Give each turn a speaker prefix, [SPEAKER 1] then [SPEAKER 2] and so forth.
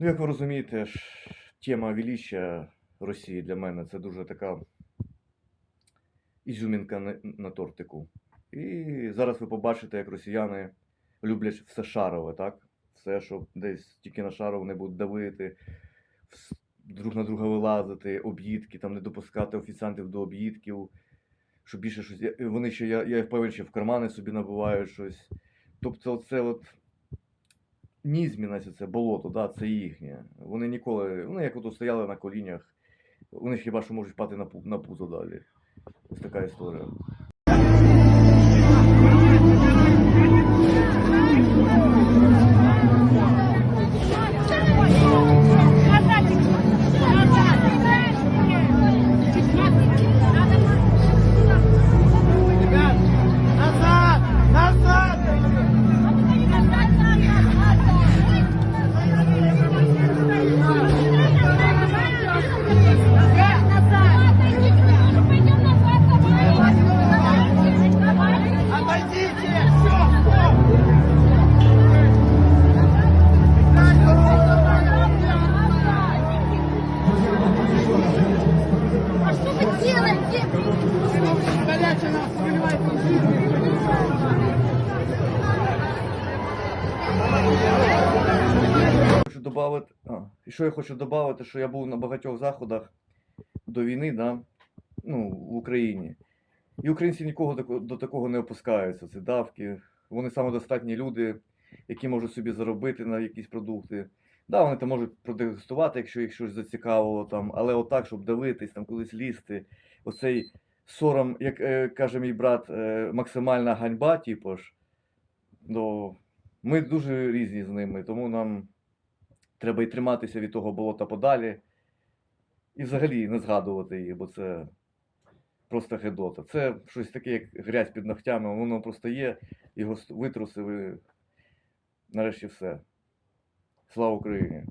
[SPEAKER 1] Ну, як ви розумієте, тема величия Росії для мене це дуже така ізюмінка на, тортику. І зараз ви побачите, як росіяни люблять все шарове, так? Все, що десь тільки на шарове не будуть давити, друг на друга вилазити, об'їдки, там не допускати офіціантів до об'їдків, щоб більше щось. Вони ще, я, я впевнений, що в кармани собі набувають щось. Тобто, це от нізмінність, це болото, да, це їхнє. Вони ніколи, вони як ото стояли на колінях, вони хіба що можуть пати на пузо далі. Ось така історія. Хочу добавити, і що я хочу додати, що я був на багатьох заходах до війни, да, ну, в Україні. І українці нікого тако- до такого не опускаються. Це давки. Вони самодостатні люди, які можуть собі заробити на якісь продукти. Да, вони там можуть протестувати, якщо їх щось зацікавило, там, але отак, щоб давитись, там кудись лізти. Оцей сором, як е, каже мій брат, е, максимальна ганьба, типу ж. Ну, ми дуже різні з ними, тому нам треба і триматися від того болота подалі. І взагалі не згадувати її, бо це просто гедота. Це щось таке, як грязь під ногтями, воно просто є, його витрусили. Нарешті все. Слава Україні!